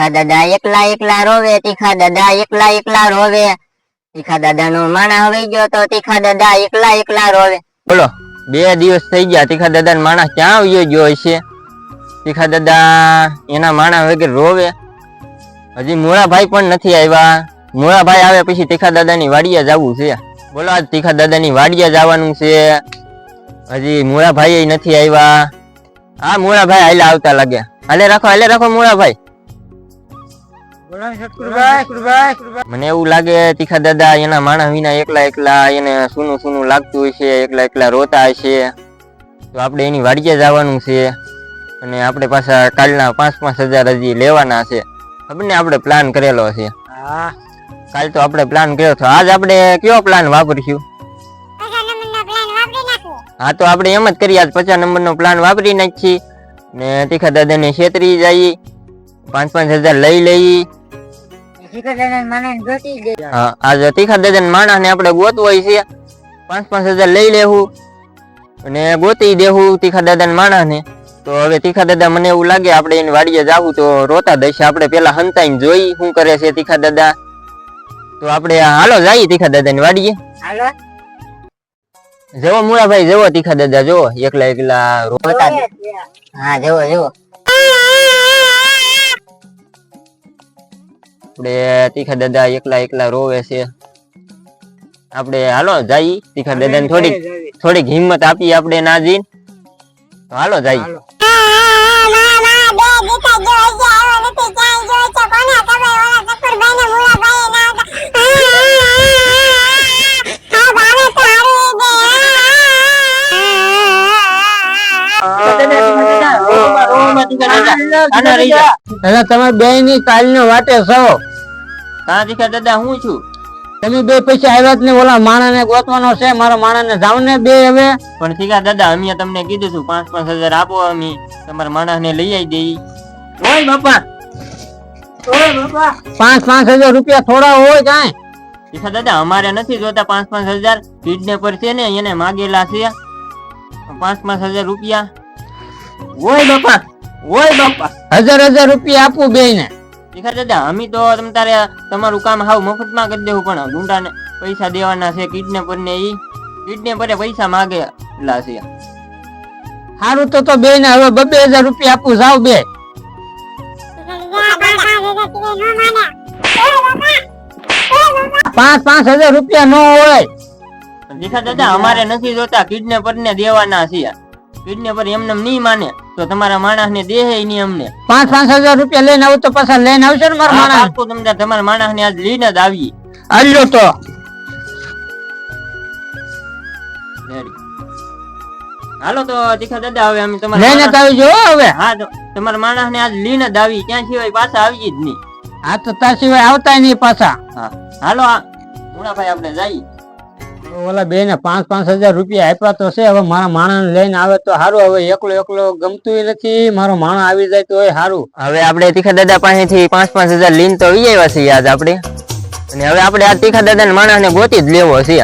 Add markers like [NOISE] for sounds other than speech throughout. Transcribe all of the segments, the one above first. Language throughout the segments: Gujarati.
તીખા દાદા એકલા એકલા રોવે, તીખા દાદા એકલા એકલા રોવે. તીખા દાદા નો માણા હવે ગયો તો તીખા દાદા એકલા એકલા રોવે. બોલો, બે દિવસ થઈ ગયા, તીખા દાદા માણસ ક્યાં આવ્યો ગયો હશે? તીખા દાદા એના માણા વગેરે રોવે. હજી મોળાભાઈ પણ નથી આવ્યા. મોળાભાઈ આવે પછી તીખા દાદાની વાડીએ જવું છે. બોલો, આજ તીખા દાદાની વાડીએ જવાનું છે. હજી મોળાભાઈ નથી આવ્યા. હા મોળાભાઈ હાલે આવતા લાગે. હાલે રાખો હાલે રાખો મોળાભાઈ મને એવું લાગે તીખા દાદા એના માણસ વિના એકલા એકલા એને સૂનું સૂનું લાગતું હોય છે એકલા એકલા રોતા હશે. તો આપણે એની વાડીએ જવાનું છે અને આપણે પાછા કાલના પાંચ પાંચ હજાર હજી લેવાના છે. ખબર આપણે પ્લાન કરેલો છે. કાલ તો આપણે પ્લાન કર્યો હતો. આજ આપણે કયો પ્લાન વાપરીશું? હા તો આપણે એમ જ કરીએ આજ પચાસ નંબરનો પ્લાન વાપરી નાખીએ. ને તીખા દાદાને છેતરી જઈએ પાંચ પાંચ હજાર લઈ લઈએ આજ તીખા દાદા માણસ ને આપણે ગોતવાય છે પાંચ પાંચ હજાર લઈ લેવું અને ગોતી દેવું તીખા દાદા માણસ ને તો હવે તીખા દાદા મને એવું લાગે આપણે એની વાડીએ જાવું તો રોતા દઈશ. આપણે પેલા હંતાઈને જોઈ શું કરે છે તીખા દાદા તો આપણે હાલો જઈએ તીખા દાદા ની વાડીએ. હાલો. જવો મુળાભાઈ જવો તીખા દાદા જવો. એકલા એકલા રોતા હા જવો જવો. આપણે તીખા દાદા એકલા એકલા રોવે છે. આપણે હાલો જઈ તીખા દાદા થોડીક થોડીક હિંમત આપી આપણે ના જઈને તો હાલો જઈ. એટલે તમે બે ની કાલ નો વાટે છો. કાં દીખા દાદા હું છું? તમે બે પૈસા આવ્યા જ ને ઓલા માણા ને ગોતવાનો છે, મારા માણા ને જાવ ને બે હવે. પણ ઠીકા દાદા, અમે તમને કીધું છું પાંચ પાંચ હજાર આપો અમે, તમારા માણસને લઈ આવી દઈ. ઓય બાપા! ઓય પાંચ પાંચ હજાર રૂપિયા થોડા હોય કાંઈ. ઠીકા દાદા, અમારે નથી જોતા પાંચ પાંચ હજાર કિડનેપર છે ને, એને માગેલા છે. પાંચ પાંચ હજાર રૂપિયા. ઓય બાપા! ઓય બાપા! હજાર હજાર રૂપિયા આપું બે ને દાદા અમે તો તમ તારે તમારું કામ હાવ મફતમાં કરી દેવું પણ ગુંડાને પૈસા દેવાના છે કિડનેપરને ઈ. કિડનેપરે પૈસા માગેલા છે. સારું તો તો બે ને હવે બબે હજાર રૂપિયા આપું જાવ બે. પાંચ પાંચ હજાર રૂપિયા નો હોય. ઠીકા દાદા અમારે નથી જોતા કિડનેપરને દેવાના છે. કિડનેપર એમને નહીં માને તો તમારા માણસ ને દેહે નહીં અમને. પાંચ પાંચ હજાર રૂપિયા લઈને આવું તો પાછા લઈને આવશે ને મારા માણસ. તો તમને તમારા માણસ ને આજ લઈને જ આવીએ. હાલ્યો તો. હાલો તો તીખા દાદા હવે અમે તમારા લઈને જ આવી જો હવે. હા તો તમારા માણસ ને આજ લઈને જ આવી ક્યાં સિવાય પાછા આવી જ નહીં. આ તો ત્યાં સિવાય આવતા નહીં પાછા. હા. હાલો આ મુણાભાઈ આપણે જઈએ. ઓલા બે ને પાંચ પાંચ હજાર રૂપિયા આપ્યા તો છે હવે મારા માણસ લઈને આવે તો સારું હવે એકલો એકલો ગમતું નથી મારો માણસ આવી જાય તો સારું. હવે આપણે તીખા દાદા પાસેથી પાંચ પાંચ હજાર લઈને તો આવી આવ્યા છીએ આજ આપણે. અને હવે આપણે આ તીખા દાદા ને માણસ ને ગોતી જ લેવો છે.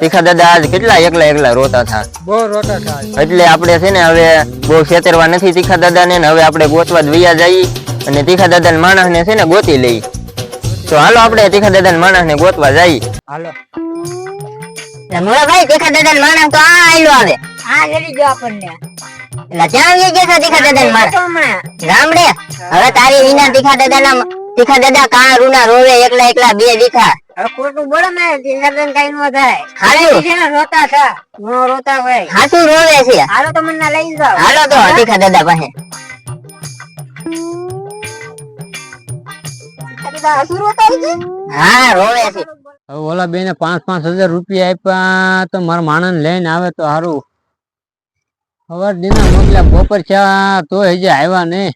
તીખા દાદા આજ કેટલા એકલા એકલા રોતા થા. બહુ રોતા થાય એટલે આપણે છે ને હવે બહુ છેતરવા નથી તીખા દાદા ને હવે આપણે ગોતવા જ વૈયા જઈએ. અને તીખા દાદા માણસ ને છે ને ગોતી લઈ તો હાલો આપણે તીખા દાદા માણસ ને ગોતવા જઈએ હાલો. મોળાભાઈ તીખા દાદા માણસ તો આ આયલો આવે. આ લડી ગયો આપણને. એટલે ક્યાં આવી ગયા તીખા દાદા માણસ? ગામડે? હવે તારી વિના તીખા દાદા ના તીખા દાદા કા રૂના રોવે એકલા એકલા બે દીખા. ખોટું બોલો ને લગન કઈ નો થાય. હાલું. રોતા થા. નો રોતા હોય. હાસુ રોવે છે. હાલો તો મને લઈ જાવ હાલો તો તીખા દાદા પાસે. છે હવે ઓલા બેને પાંચ પાંચ હજાર રૂપિયા આપ્યા તો મારા માણસ લઈને આવે તો સારું. હવાર દીના મોગલા બપોર ચા તો હજી આવ્યા નહીં.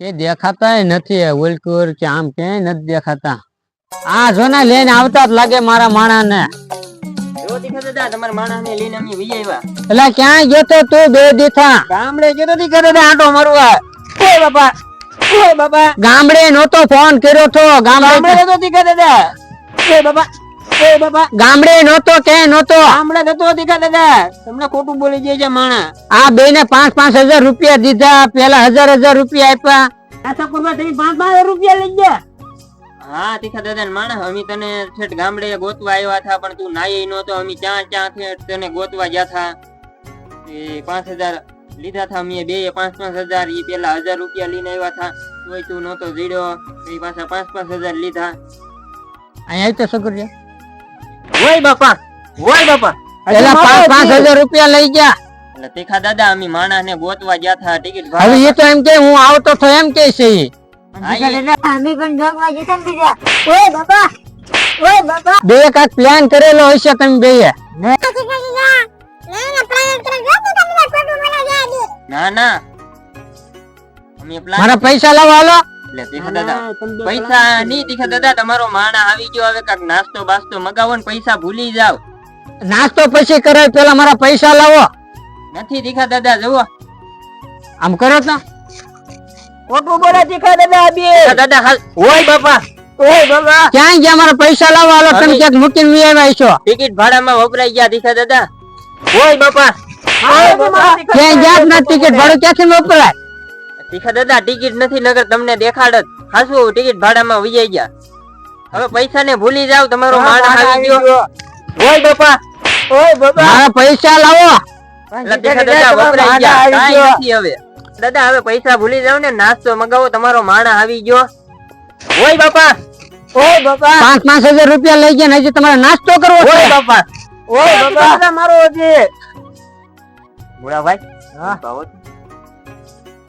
કે દેખાતા નથી ઓલકુર કે આમ ક્યાંય નથી દેખાતા. આ જો ને લઈને આવતા જ લાગે મારા માણસ ને જો તીખા દાદા તમારા માણસ ને લઈને અમે વી આવ્યા એટલે ક્યાં ગયો તો તું બે દીથા ગામડે ગયો નથી કરે આટો મારવા. બાપા. [LAUGHS] બાપા. ગામડે નહોતો ફોન કર્યો તો ગામડે નતો દીખા દાદા એ બાપા એ બાપા. ગામડે નહોતો કે નહોતો? ગામડે નતો દીખા દાદા તમને ખોટું બોલી જાય છે માણા. આ બે ને પાંચ પાંચ હજાર રૂપિયા દીધા પેલા હજાર હજાર રૂપિયા આપ્યા. આ સકુરભાઈ તમે પાંચ પાંચ રૂપિયા લઈ ગયા. હા તીખા દાદા માણસ અમે તને છેટ ગામડે ગોતવા આવ્યા હતા પણ તું નહોતો. અમે ક્યાં ક્યાં થી તને ગોતવા ગયા હતા. એ પાંચ હજાર લીધા હતા અમે બે પાંચ પાંચ હજાર એ પેલા હજાર રૂપિયા લઈને આવ્યા હતા તોય તું નહોતો જીડ્યો. એ પાછા પાંચ પાંચ હજાર લીધા. અહીંયા આવી તો સકુરભાઈ હોય બાપા હોય બાપા. પેલા પાંચ પાંચ હજાર રૂપિયા લઈ ગયા. એટલે તીખા દાદા અમે માણસ ને ગોતવા ગયા હતા ટિકિટ હવે એ તો એમ કે હું આવતો તો એમ કે છે. અમે પણ જોગવા જતા બીજા. ઓય બાપા ઓય બાપા. બે કાક પ્લાન કરેલો હશે તમે બે ના ના. અમે plan મારા પૈસા લાવો હાલો. એટલે તીખા દાદા. પૈસા નહીં તીખા દાદા તમારો માણા આવી ગયો હવે કાક નાસ્તો બાસ્તો મગાવો ને પૈસા ભૂલી જાવ નાસ્તો પછી કરે પેલા મારા પૈસા લાવો. નથી તીખા દાદા જુઓ. આમ કરો તો. ખોટું બોલે તીખા દાદા બે. દાદા હાલ. ઓય બાપા ઓય બાપા. ક્યાં ગયા મારા પૈસા લાવો હાલો તમે ક્યાંક મૂકીને વી આવ્યા છો ટિકિટ ભાડામાં વપરાઈ ગયા તીખા દાદા. ઓય બાપા. ક્યાંય ગયા ના ટિકિટ ભાડું ક્યાંથી વપરાય તીખા દાદા ટિકિટ નથી નગર તમને દેખાડત. હાસુ ટિકિટ ભાડામાં વૈયાઈ ગયા. હવે પૈસા ને ભૂલી જાવ તમારો માણા આવી ગયો. ઓય બાપા. ઓય બાપા. મારા પૈસા લાવો. દાદા વપરાઈ ગયા. કાંઈ નથી હવે. પૈસા ભૂલી જાવ ને નાસ્તો મગાવો તમારો માણા આવી ગયો. ઓય બાપા. ઓય બાપા. પાંચ પાંચ હજાર રૂપિયા લઈ ગયા ને હજી તમારે નાસ્તો કરવો ઓય બાપા. ઓય બાપા. મારો મુળાભાઈ હા.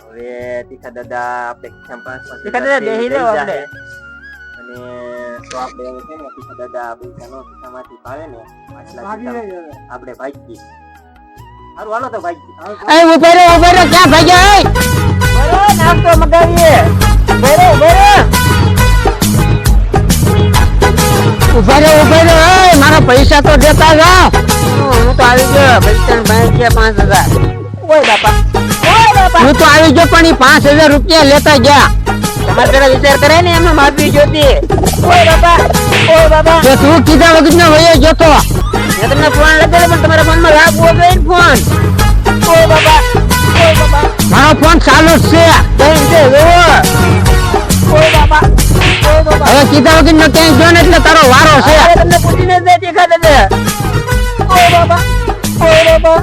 હવે તીખા દાદા આપણે પાંચ તીખા દાદા જાઓ જાહે. આપણે. અને તો આપણે છે ને તીખા દાદા પૈસા નો ખિસ્સામાંથી પાડે ને આટલા આપણે ભાગીએ સારું હાલો તો ભાગીએ એ ઊભો રહ્યો ઊભો રહ્યો ક્યાં ભાગ્યા એ બરો નાસ્તો મગાવીએ પૈસા તો દેતા જાઓ હું તો આવી ગયો. પૈસા ભાઈ છે પાંચ હજાર. ઓય બાપા. હું તો આવી ગયો પણ એ પાંચ હજાર રૂપિયા લેતા ગયા. તમારે જરા વિચાર કરે ને એમને માફી જોતી. ઓય બાપા. ઓય બાપા. તો તું કીધા વગર નો વયો જતો મેં તમને ફોન લગાડ્યો પણ તમારા ફોનમાં રાખવો જોઈએ ને ફોન ઓય બાપા ઓય બાપા મારો ફોન ચાલુ જ છે. બેન છે જોવો કીધા વગર નો ક્યાંય ગયો ને એટલે તારો વારો છે. તમને પૂછીને જ નથી ખાતે ઓ બાબા, ઓ બાપા